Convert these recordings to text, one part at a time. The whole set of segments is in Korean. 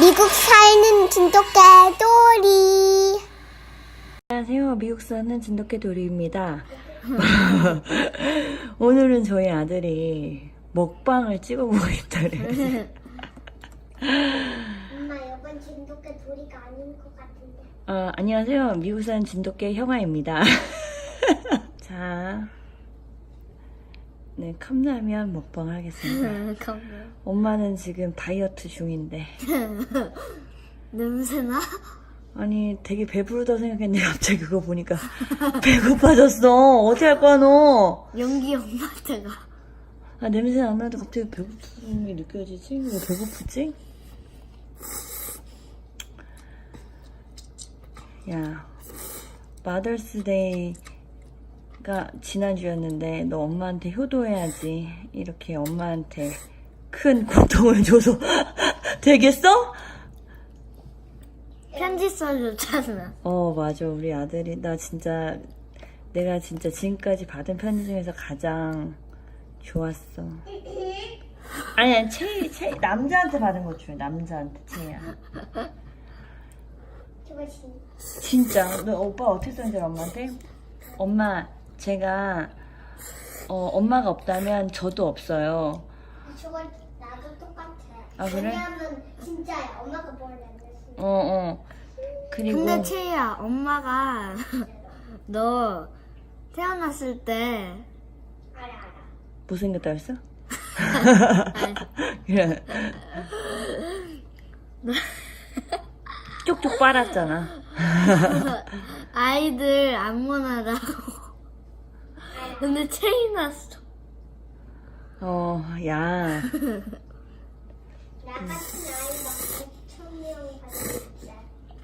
미국 사는 진돗개 도리. 안녕하세요. 미국 사는 진돗개 도리입니다. 오늘은 저희 아들이 먹방을 찍어보고 있다래. 엄마 이번 진돗개 도리가 아닌 것 같은데. 어, 안녕하세요. 미국 사는 진돗개 형아입니다. 자, 네, 컵라면 먹방 하겠습니다. 엄마는 지금 다이어트 중인데. 냄새나? 아니, 되게 배부르다 생각했는데 갑자기 그거 보니까 배고파졌어. 어떻게 할 거야, 너? 연기 엄마한테 가. 아, 냄새 안 나도 갑자기 배고픔이 느껴지지? 왜 배고프지? 야, 마더스데이 가 지난주였는데 너 엄마한테 효도해야지. 이렇게 엄마한테 큰 고통을 줘서 되겠어? 편지 써줬잖아. 어, 맞아. 우리 아들이, 나 진짜, 내가 진짜 지금까지 받은 편지 중에서 가장 좋았어. 아니, 아니, 채, 채, 남자한테 받은 거 줘. 남자한테, 채야. 진짜. 너 오빠 어떻게 썼는지 알아, 엄마한테? 엄마, 제가, 어, 엄마가 없다면 저도 없어요. 저거 나도 똑같아. 아, 그래? 왜냐면 진짜야. 엄마가 뭘 냈어. 어, 어. 그리고, 근데 채희야, 엄마가 너 태어났을 때 알아 알아. 못생겼다 했어? 그래. 쪽쪽 빨았잖아. 아이들 안무나다고. 근데 채희 났어. 어, 야. 나 같은 아이 막 6천 명 받았는데.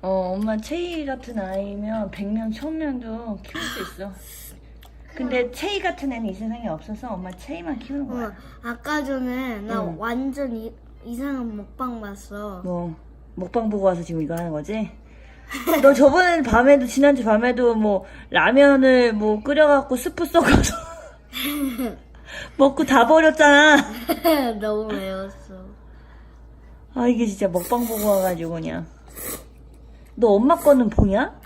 어, 엄마 체이 같은 아이면 100명, 1000명도 키울 수 있어. 근데 체이 같은 애는 이 세상에 없어서 엄마 체이만 키우는 어, 거야. 아까 전에 나 응. 완전 이, 이상한 먹방 봤어. 뭐, 먹방 보고 와서 지금 이거 하는 거지? 너 저번에 밤에도, 지난주 밤에도 뭐, 라면을 뭐 끓여갖고 스프 섞어서 먹고 다 버렸잖아. 너무 매웠어. 아, 이게 진짜 먹방 보고 와가지고 그냥. 너 엄마 거는 보냐?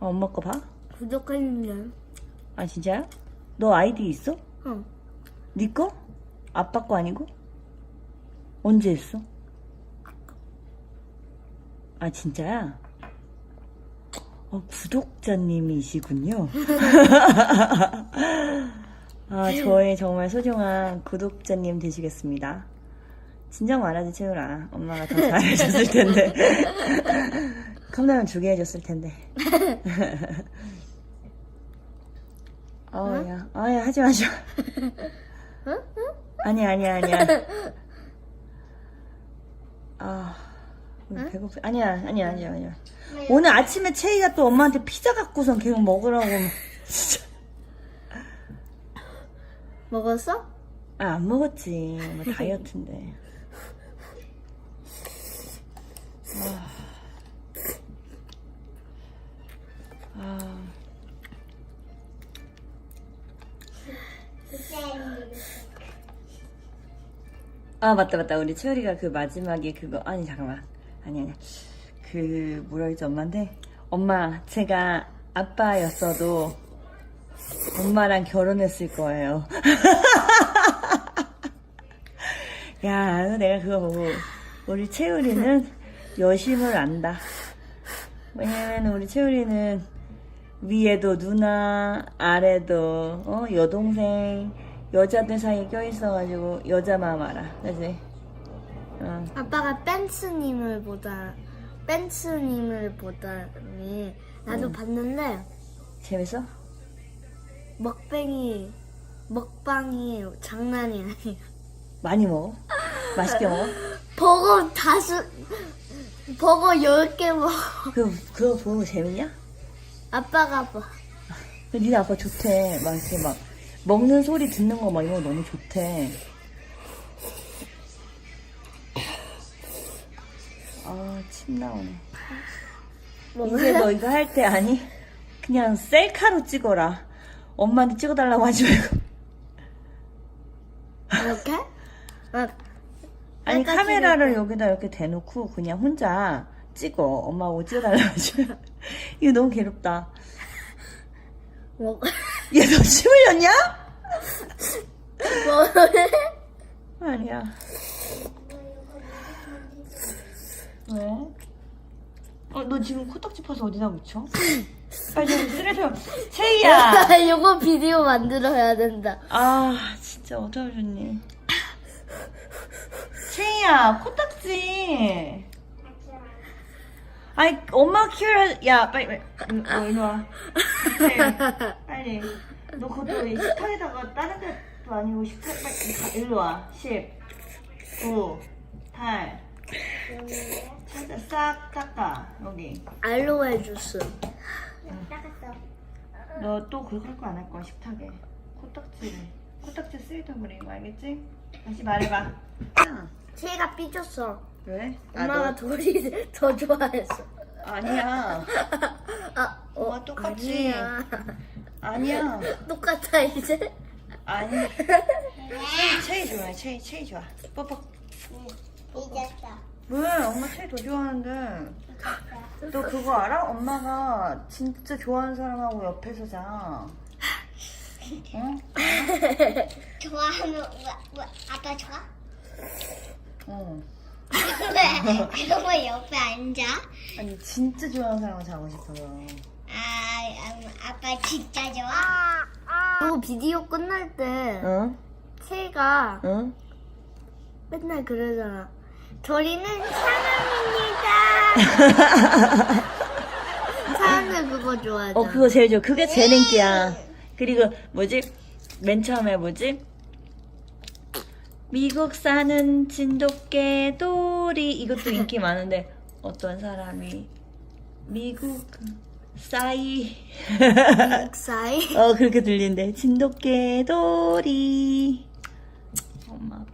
어, 엄마 거 봐? 부족한데. 아, 진짜야? 너 아이디 있어? 응. 네 거? 아빠 거 아니고? 언제 했어? 아, 진짜야? 어, 구독자님이시군요. 아, 저의 정말 소중한 구독자님 되시겠습니다. 진정 말하지, 채우라. 엄마가 더 잘해줬을 텐데. 컵라면 두 개 해줬을 텐데. 어, 야. 아, 야, 하지 마, 하지 마. 아니야, 아니야, 아니야. 아, 오늘 배고프. 아니야, 아니야, 아니야, 아니야. 오늘 아침에 채이가 또 엄마한테 피자 갖고선 계속 먹으라고. 진짜. 먹었어? 아, 안 먹었지. 엄마 다이어트인데. 아. 아. 아 맞다 맞다 우리 채율이가 그 마지막에 그거 아니 잠깐만 아니 아니. 그 뭐라 그랬지 엄마한테? 엄마 제가 아빠였어도 엄마랑 결혼했을 거예요. 야 내가 그거 보고 우리 채율이는 여심을 안다. 왜냐면 우리 채율이는 위에도 누나 아래도 어 여동생 여자들 사이에 껴있어가지고 여자 마음 알아 그지? 어. 아빠가 벤츠님을 보다 벤츠님을 보다니 나도 봤는데 재밌어? 먹방이 먹방이 장난이 아니야. 많이 먹어? 맛있게 먹어? 버거 다섯 버거 열 개 먹어. 그거, 그거 보는 거 재밌냐? 아빠가 봐. 그 니네 아빠 좋대 막 이렇게 막 먹는 소리 듣는 거 막 이런 거 너무 좋대 아 침 나오네 이제 너 이거 할 때 아니? 그냥 셀카로 찍어라 엄마한테 찍어달라고 하지 말고 이렇게? 막 아니 카메라를 찍을. 여기다 이렇게 대놓고 그냥 혼자 찍어 엄마하고 찍어달라고 하지 이거 너무 괴롭다 뭐, 얘 너 침 흘렸냐? 뭐래? 아니야 왜? 어, 너 지금 코딱지 파서 어디다 묻혀? 빨리 좀 쓰레기통 채이야! 요거 비디오 만들어야 된다. 아 진짜 어떡하셨니? 채이야 코딱지! 아니 엄마 키우라 야 빨리 빨리 음, 어, 일로 와. 빨리 너 그것도 이 식탁에다가 다른 것도 아니고 식탁 빨리 가, 일로 와. 10, 9, 8 싹 닦아 여기 알로에 주스. 나갔어. 너 또 그거 할 거 안 할 거야 식탁에 코딱지를 코딱지 쓰이던 그림 알겠지? 다시 말해봐 채가 삐졌어. 왜? 엄마가 돌이 더 좋아했어. 아니야 아, 엄마 똑같지? 아니야. 아니야 똑같아 이제. 아니 체이 좋아해 체이 체이 좋아 뽀뽀 잊었어. 왜 엄마 체이 더 좋아하는데 너 그거 알아? 엄마가 진짜 좋아하는 사람하고 옆에서 자 응? 좋아하면 왜, 왜 아빠 좋아? 응 왜? 그거 왜 옆에 앉아? 아니 진짜 좋아하는 사람하고 자고 싶어요 아, 음, 아빠 진짜 좋아? 또 비디오 끝날 때 응? 채가 응? 맨날 그러잖아. 저리는 사람입니다. 사람들 그거 좋아하잖아. 어 그거 제일 좋아. 그게 제일 인기야. 그리고 뭐지? 맨 처음에 뭐지? 미국 사는 진돗개 도리. 이것도 인기 많은데 어떤 사람이? 미국 싸이. 미국 사이. 어 그렇게 들리는데. 진돗개 도리. 엄마.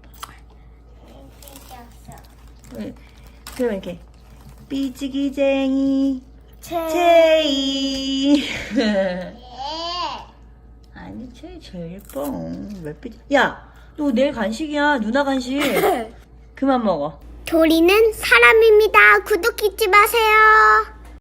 응. 그럼 이렇게 삐지기쟁이 채. 제이 예. 아니 제이 제일 예뻐 왜 삐지 야너 내일 간식이야 누나 간식 그만 먹어 도리는 사람입니다. 구독 잊지 마세요.